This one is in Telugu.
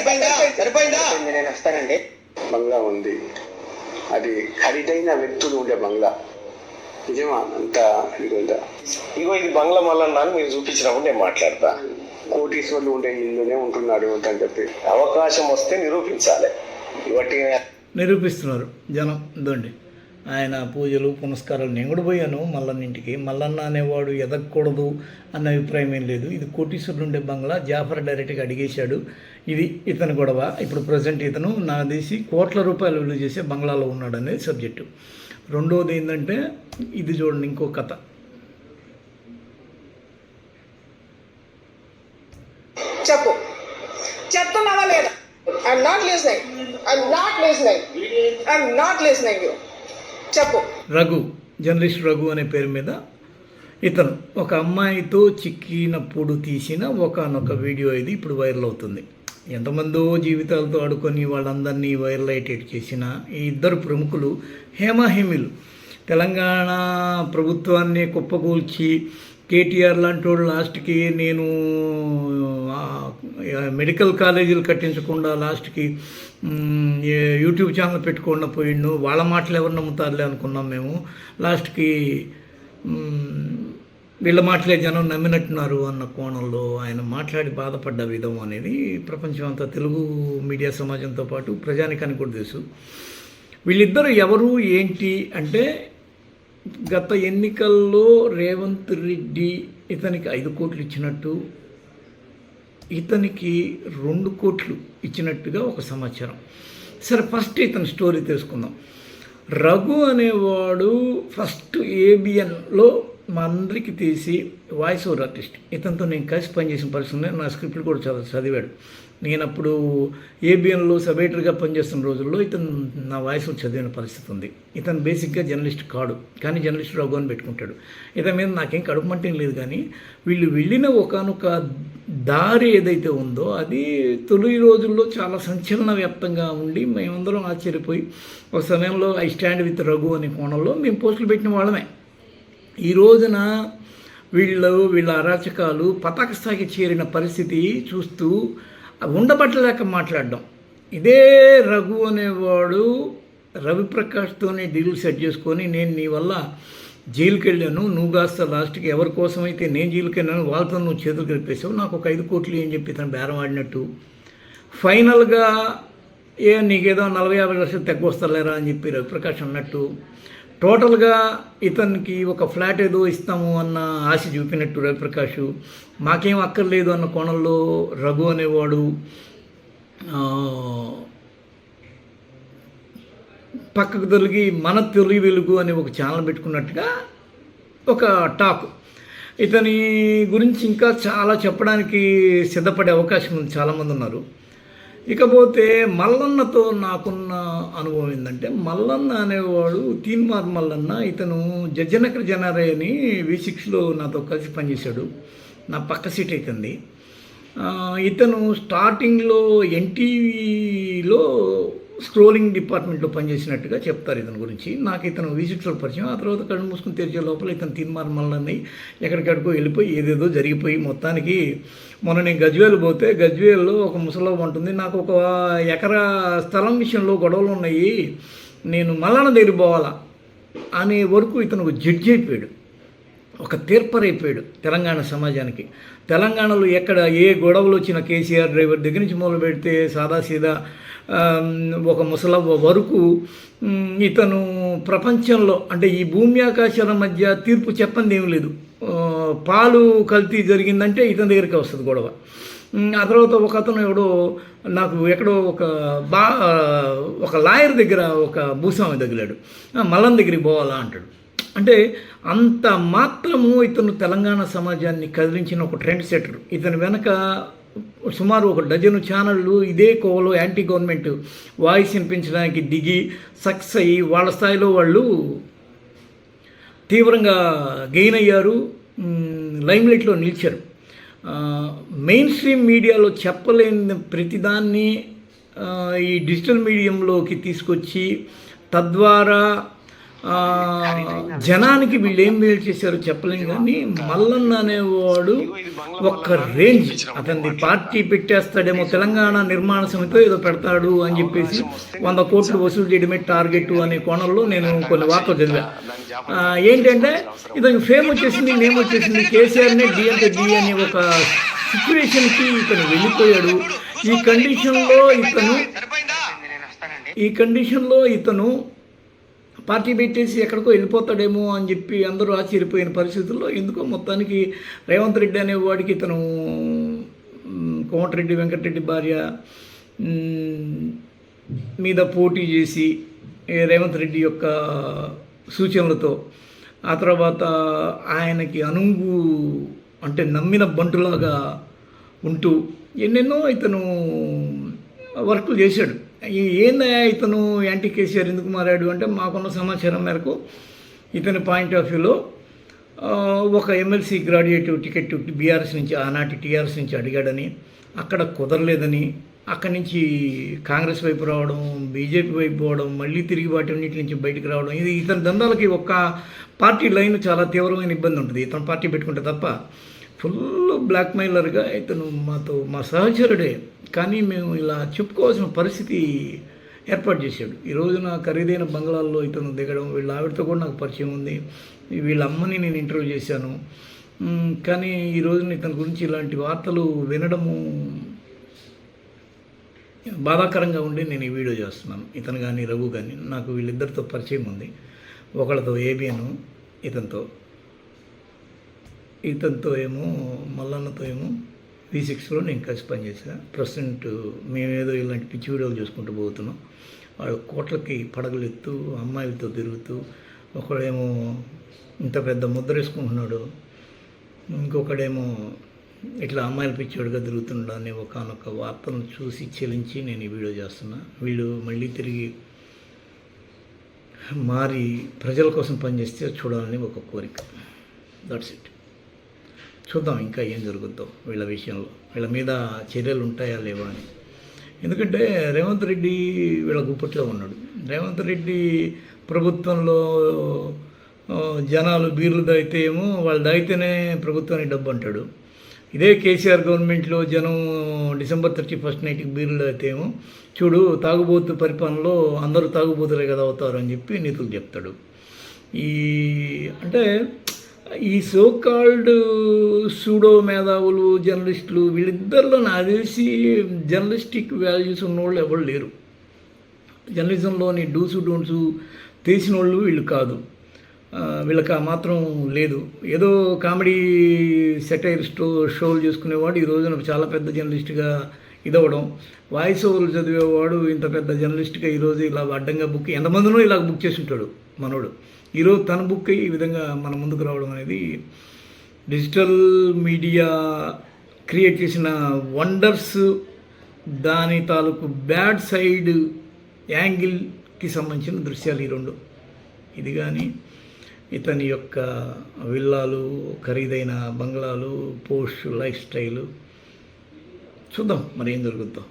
సరిపోయిందా? సరిపోయిందా? చెప్పింది నేను వస్తానండి. బంగ్లా ఉంది. అది ఖరీదైన వ్యక్తులు ఉండే బంగ్లా. నిజమా? అంత ఇదిగా ఇగో ఇది బంగ్లా అని మీరు చూపించినప్పుడు నేను మాట్లాడతా. కోటీశ్వర్లు ఉండే ఇల్లునే ఉంటున్నాడు అని చెప్పి. అవకాశం వస్తే నిరూపించాలి. ఇవట్టి నిరూపిస్తున్నారు జనం ఇదండి ఆయన పూజలు పునస్కారాలు నేను కూడా పోయాను మల్లన్న ఇంటికి మల్లన్న అనేవాడు ఎదగకూడదు అన్న అభిప్రాయం ఏం లేదు. ఇది కోటీశ్వరుడు ఉండే బంగ్లా జాఫర్ డైరెక్ట్గా అడిగేశాడు. ఇది ఇతని గొడవ. ఇప్పుడు ప్రజెంట్ ఇతను నా తీసి కోట్ల రూపాయలు విలువ చేసే బంగ్లాలో ఉన్నాడు అనేది సబ్జెక్టు. రెండవది ఏంటంటే ఇది చూడండి ఇంకో కథ. చెప్పు. చెప్తున్నావా లేదా? I'm not listening I'm not listening I'm not listening you చెప్పు. రఘు జర్నలిస్ట్ రఘు అనే పేరు మీద ఇతను ఒక అమ్మాయితో చిక్కినప్పుడు తీసిన ఒకనొక వీడియో ఇది ఇప్పుడు వైరల్ అవుతుంది. ఎంతమందో జీవితాలతో ఆడుకొని వాళ్ళందరినీ వైరల్ అయ్యేటట్టు చేసిన ఈ ఇద్దరు ప్రముఖులు హేమహేమిలు తెలంగాణ ప్రభుత్వాన్ని కుప్పకూల్చి కేటీఆర్ లాంటి వాడు లాస్ట్కి నేను మెడికల్ కాలేజీలు కట్టించకుండా లాస్ట్కి యూట్యూబ్ ఛానల్ పెట్టుకుండా పోయిండు. వాళ్ళ మాటలు ఎవరు నమ్ముతారులే అనుకున్నాం మేము. లాస్ట్కి వీళ్ళ మాటలే జనం నమ్మినట్టున్నారు అన్న కోణంలో ఆయన మాట్లాడి బాధపడ్డ విధం అనేది ప్రపంచం అంతా తెలుగు మీడియా సమాజంతో పాటు ప్రజానికానికి కూడా తెలుసు. వీళ్ళిద్దరు ఎవరు ఏంటి అంటే గత ఎన్నికల్లో రేవంత్ రెడ్డి ఇతనికి ఐదు కోట్లు ఇచ్చినట్టు ఇతనికి రెండు కోట్లు ఇచ్చినట్టుగా ఒక సమాచారం. సరే ఫస్ట్ ఇతని స్టోరీ తెలుసుకుందాం. రఘు అనేవాడు ఫస్ట్ ఏబిఎన్లో మా అందరికి తీసి వాయిస్ ఓవర్ ఆర్టిస్ట్ ఇతనితో నేను కలిసి పనిచేసిన పరిస్థితి నా స్క్రిప్ట్లు కూడా చదివాడు. నేను అప్పుడు ఏబిఎన్లో సబేటర్గా పనిచేస్తున్న రోజుల్లో ఇతను నా వాయిస్ చదివిన పరిస్థితి ఉంది. ఇతను బేసిక్గా జర్నలిస్ట్ కాడు కానీ జర్నలిస్ట్ రఘు అని పెట్టుకుంటాడు. ఇతని మీద నాకేం కడుపుమంటేం లేదు కానీ వీళ్ళు వెళ్ళిన ఒకనొక దారి ఏదైతే ఉందో అది తొలి రోజుల్లో చాలా సంచలన వ్యాప్తంగా ఉండి మేమందరం ఆశ్చర్యపోయి ఒక సమయంలో ఐ స్టాండ్ విత్ రఘు అనే కోణంలో మేము పోస్టులు పెట్టిన వాళ్ళమే. ఈ రోజున వీళ్ళు వీళ్ళ అరాచకాలు పతాక స్థాయికి చేరిన పరిస్థితి చూస్తూ ఉండబట్టలేక మాట్లాడడం. ఇదే రఘు అనేవాడు రవిప్రకాష్తోనే డీల్ సెట్ చేసుకొని నేను నీ వల్ల జైలుకి వెళ్ళాను నువ్వు కాస్త లాస్ట్కి ఎవరి కోసమైతే నేను జైలుకి వెళ్ళాను వాళ్ళతో నువ్వు చేతులు కలిపేసావు నాకు ఒక ఐదు కోట్లు ఏం చెప్పి తను బేరం ఆడినట్టు. ఫైనల్గా ఏ నీకేదో నలభై యాభై లక్షలు తగ్గొస్తలేరా అని చెప్పి రవిప్రకాష్ అన్నట్టు. టోటల్గా ఇతనికి ఒక ఫ్లాట్ ఏదో ఇస్తాము అన్న ఆశ చూపినట్టు రవిప్రకాష్. మాకేం అక్కర్లేదు అన్న కోణంలో రఘు అనేవాడు పక్కకు తొలగి మన తొలి వెలుగు అనే ఒక ఛానల్ పెట్టుకున్నట్టుగా ఒక టాక్. ఇతని గురించి ఇంకా చాలా చెప్పడానికి సిద్ధపడే అవకాశం ఉంది చాలామంది ఉన్నారు. ఇకపోతే మల్లన్నతో నాకున్న అనుభవం ఏంటంటే మల్లన్న అనేవాడు తీన్మార్ మల్లన్న ఇతను జజ్జనకర జనారే అని వి సిక్స్లో నాతో కలిసి పనిచేశాడు. నా పక్క సీట్ అవుతుంది ఇతను స్టార్టింగ్లో ఎన్టీవీలో స్క్రోలింగ్ డిపార్ట్మెంట్లో పనిచేసినట్టుగా చెప్తారు ఇతని గురించి. నాకు ఇతను విజిట్స్లో పరిచయం. ఆ తర్వాత కళ్ళు మూసుకుని తెరిచే లోపల ఇతను తీన్మార్ మల్లన్నని వెళ్ళిపోయి ఏదేదో జరిగిపోయి మొత్తానికి మొన్న నేను గజ్వేల్ పోతే గజ్వేల్లో ఒక ముసలం ఉంటుంది. నాకు ఒక ఎకరా స్థలం విషయంలో గొడవలు ఉన్నాయి నేను మల్లన్న దగ్గర పోవాలా అనే వరకు ఇతను ఒక జడ్జి అయిపోయాడు. ఒక తీర్పరైపోయాడు తెలంగాణ సమాజానికి. తెలంగాణలో ఎక్కడ ఏ గొడవలు వచ్చిన కేసీఆర్ డ్రైవర్ దగ్గర నుంచి మొదలు పెడితే సాదాసీదా ఒక ముసలవ్వ వరకు ఇతను ప్రపంచంలో అంటే ఈ భూమి ఆకాశాల మధ్య తీర్పు చెప్పంది ఏం లేదు పాలు కల్తీ జరిగిందంటే ఇతని దగ్గరికి వస్తుంది గొడవ. ఆ తర్వాత ఒక అతను ఎవడో నాకు ఎక్కడో ఒక బా ఒక లాయర్ దగ్గర ఒక భూస్వామి తగిలాడు. మల్లం దగ్గరికి పోవాలా అంటాడు. అంటే అంత మాత్రము ఇతను తెలంగాణ సమాజాన్ని కదిలించిన ఒక ట్రెండ్ సెటర్ ఇతని వెనక సుమారు ఒక డజను ఛానళ్ళు ఇదే కోవలో యాంటీ గవర్నమెంట్ వాయిస్ వినిపించడానికి దిగి సక్సెస్ అయ్యి వాళ్ళ స్థాయిలో వాళ్ళు తీవ్రంగా గెయిన్ అయ్యారు లైమ్లైట్లో నిలిచారు. మెయిన్ స్ట్రీమ్ మీడియాలో చెప్పలేని ప్రతిదాన్ని ఈ డిజిటల్ మీడియంలోకి తీసుకొచ్చి తద్వారా జనానికి వీళ్ళు ఏం మేలు చేశారో చెప్పలేం కానీ మల్లన్న అనేవాడు ఒక్క రేంజ్. అతన్ని పార్టీ పెట్టేస్తాడేమో తెలంగాణ నిర్మాణ సమితితో ఏదో పెడతాడు అని చెప్పేసి వంద కోట్లు వసూలు చేయడమే టార్గెట్ అనే కోణంలో నేను కొన్ని వార్తలు చదివా. ఏంటంటే ఇతనికి ఫేమ్ వచ్చేసింది నేమ్ వచ్చేసింది కేసీఆర్నే డి అంటే డి అనే ఒక సిచ్యువేషన్కి ఇతను వెళ్ళిపోయాడు. ఈ కండిషన్లో ఇతను ఈ కండిషన్లో ఇతను పార్టీ పెట్టేసి ఎక్కడికో వెళ్ళిపోతాడేమో అని చెప్పి అందరూ ఆశ్చర్యపోయిన పరిస్థితుల్లో ఎందుకో మొత్తానికి రేవంత్ రెడ్డి అనేవాడికి ఇతను కోమటిరెడ్డి వెంకటరెడ్డి భార్య మీద పోటీ చేసి రేవంత్ రెడ్డి యొక్క సూచనలతో ఆ తర్వాత ఆయనకి అనుంగు అంటే నమ్మిన బంటులాగా ఉంటూ ఎన్నెన్నో ఇతను వర్కులు చేశాడు. ఏందయ్యా ఇతను యాంటీ కేసీఆర్ ఎందుకు మారాడు అంటే మాకున్న సమాచారం మేరకు ఇతని పాయింట్ ఆఫ్ వ్యూలో ఒక ఎమ్మెల్సీ గ్రాడ్యుయేట్ టికెట్ బీఆర్ఎస్ నుంచి ఆనాటి టీఆర్ఎస్ నుంచి అడిగాడని అక్కడ కుదరలేదని అక్కడి నుంచి కాంగ్రెస్ వైపు రావడం బీజేపీ వైపు పోవడం మళ్ళీ తిరిగి వాటి అన్నిటి నుంచి బయటకు రావడం ఇది ఇతని దందాలకి ఒక్క పార్టీ లైన్ చాలా తీవ్రమైన ఇబ్బంది ఉంటుంది. ఇతను పార్టీ పెట్టుకుంటే తప్ప ఫుల్ బ్లాక్మెయిలర్గా ఇతను మాతో మా సహచరుడే. కానీ మేము ఇలా చెప్పుకోవాల్సిన పరిస్థితి ఏర్పాటు చేశాడు. ఈరోజు నా ఖరీదైన బంగ్లాల్లో ఇతను దిగడం వీళ్ళ ఆవిడతో కూడా నాకు పరిచయం ఉంది. వీళ్ళ అమ్మని నేను ఇంటర్వ్యూ చేశాను. కానీ ఈ రోజున ఇతని గురించి ఇలాంటి వార్తలు వినడము బాధాకరంగా ఉండి నేను ఈ వీడియో చేస్తున్నాను. ఇతను కానీ రఘు కానీ నాకు వీళ్ళిద్దరితో పరిచయం ఉంది. ఒకళ్ళతో ఏబిఎన్ ఇతనితో. ఇతనితో ఏమో మల్లన్నతో ఏమో వి సిక్స్లో నేను కలిసి పనిచేసా ప్రజెంట్ మేమేదో ఇలాంటి పిచ్చి వీడియోలు చూసుకుంటూ పోతున్నాం. వాళ్ళు కోట్లకి పడగలు ఎత్తు అమ్మాయిలతో తిరుగుతూ ఒకడేమో ఇంత పెద్ద ముద్ర వేసుకుంటున్నాడు ఇంకొకడేమో ఇట్లా అమ్మాయిలు పిచ్చోడుగా తిరుగుతున్నాడు అనే ఒకనొక వార్తను చూసి చెలించి నేను ఈ వీడియో చేస్తున్నా. వీడు మళ్ళీ తిరిగి మారి ప్రజల కోసం పనిచేస్తే చూడాలని ఒక కోరిక. దట్స్ ఇట్ చూద్దాం ఇంకా ఏం జరుగుద్దో వీళ్ళ విషయంలో. వీళ్ళ మీద చర్యలు ఉంటాయా లేవా అని. ఎందుకంటే రేవంత్ రెడ్డి వీళ్ళ గుప్పట్లో ఉన్నాడు. రేవంత్ రెడ్డి ప్రభుత్వంలో జనాలు బీర్లు దాగితే ఏమో వాళ్ళు దాగితేనే ప్రభుత్వానికి డబ్బు అంటాడు. ఇదే కేసీఆర్ గవర్నమెంట్లో జనం డిసెంబర్ థర్టీ ఫస్ట్ నైట్కి బీర్లు అయితేమో ఏమో చూడు తాగుబోతు పరిపాలనలో అందరూ తాగుబోతులే కదా అవుతారు అని చెప్పి నీతులు చెప్తాడు. ఈ అంటే ఈ సోకాల్డ్ సూడో మేధావులు జర్నలిస్టులు వీళ్ళిద్దరిలో నాకు తెలిసి జర్నలిస్టిక్ వాల్యూస్ ఉన్నవాళ్ళు ఎవరు లేరు. జర్నలిజంలోని డూసు డోన్సు తెలిసిన వాళ్ళు వీళ్ళు కాదు వీళ్ళకి ఆ మాత్రం లేదు. ఏదో కామెడీ సెటైర్ స్టో షోలు చేసుకునేవాడు ఈ రోజున చాలా పెద్ద జర్నలిస్ట్గా ఇదవ్వడం. వాయిస్ ఓవర్లు చదివేవాడు ఇంత పెద్ద జర్నలిస్ట్గా ఈరోజు ఇలా అడ్డంగా బుక్ ఎంతమందినో ఇలా బుక్ చేసి ఉంటాడు మనోడు. ఈరోజు తన బుక్ ఈ విధంగా మన ముందుకు రావడం అనేది డిజిటల్ మీడియా క్రియేట్ చేసిన వండర్స్ దాని తాలూకు బ్యాడ్ సైడ్ యాంగిల్కి సంబంధించిన దృశ్యాలు ఈ రెండు. ఇది కానీ ఇతని యొక్క విల్లాలు ఖరీదైన బంగ్లాలు పోస్ట్ లైఫ్ స్టైలు. చూద్దాం మరి ఏం జరుగుద్దాం.